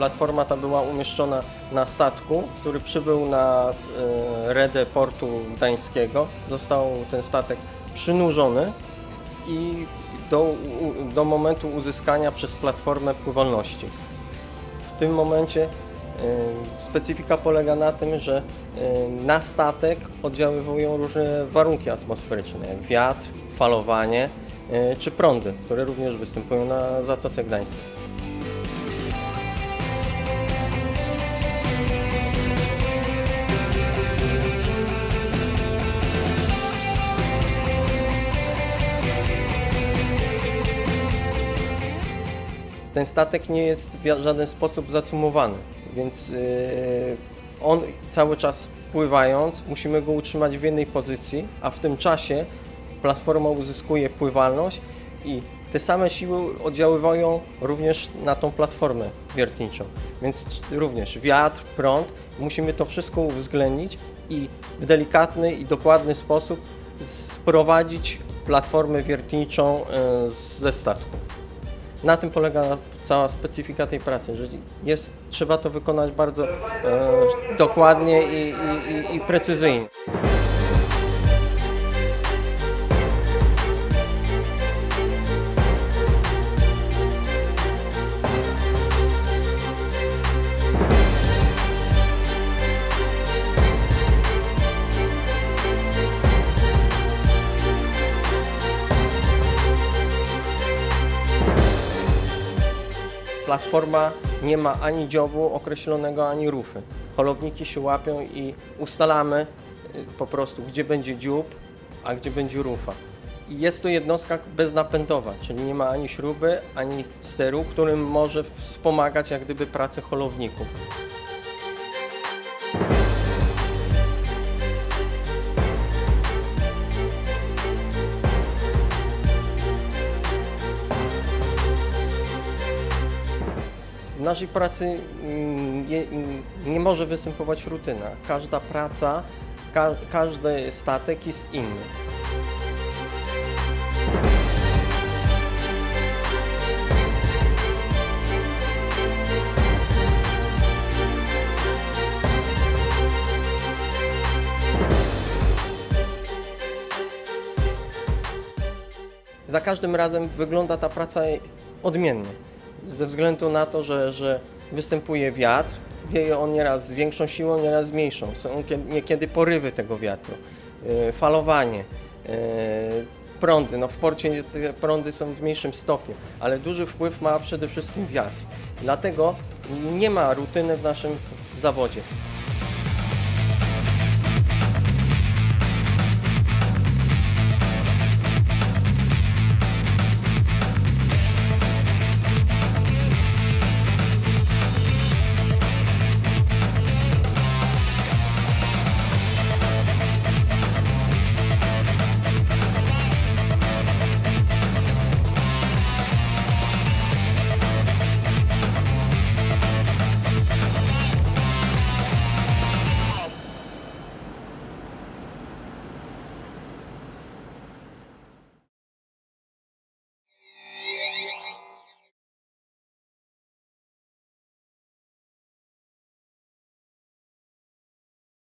Platforma ta była umieszczona na statku, który przybył na e, redę portu gdańskiego. Został ten statek przynurzony i do, do momentu uzyskania przez platformę pływalności. W tym momencie e, specyfika polega na tym, że e, na statek oddziaływują różne warunki atmosferyczne, jak wiatr, falowanie czy prądy, które również występują na Zatoce Gdańskiej. Ten statek nie jest w żaden sposób zacumowany, więc yy, on cały czas pływając, musimy go utrzymać w jednej pozycji, a w tym czasie platforma uzyskuje pływalność i te same siły oddziaływają również na tą platformę wiertniczą. Więc również wiatr, prąd, musimy to wszystko uwzględnić i w delikatny i dokładny sposób sprowadzić platformę wiertniczą yy, ze statku. Na tym polega cała specyfika tej pracy, że jest, trzeba to wykonać bardzo e, dokładnie i, i, i, i precyzyjnie. Platforma nie ma ani dziobu określonego, ani rufy. Holowniki się łapią i ustalamy y, po prostu, gdzie będzie dziób, a gdzie będzie rufa. I jest to jednostka beznapędowa, czyli nie ma ani śruby, ani steru, którym może wspomagać jak gdyby pracę holowników. W naszej pracy mm, nie, mm, nie może występować rutyna. Każda praca, ka, każdy statek jest inny. Za każdym razem wygląda ta praca odmiennie. Ze względu na to, że, że występuje wiatr, wieje on nieraz z większą siłą, nieraz z mniejszą. Są kie- niekiedy porywy tego wiatru, yy, falowanie, yy, prądy. No w porcie te prądy są w mniejszym stopniu, ale duży wpływ ma przede wszystkim wiatr. Dlatego nie ma rutyny w naszym zawodzie.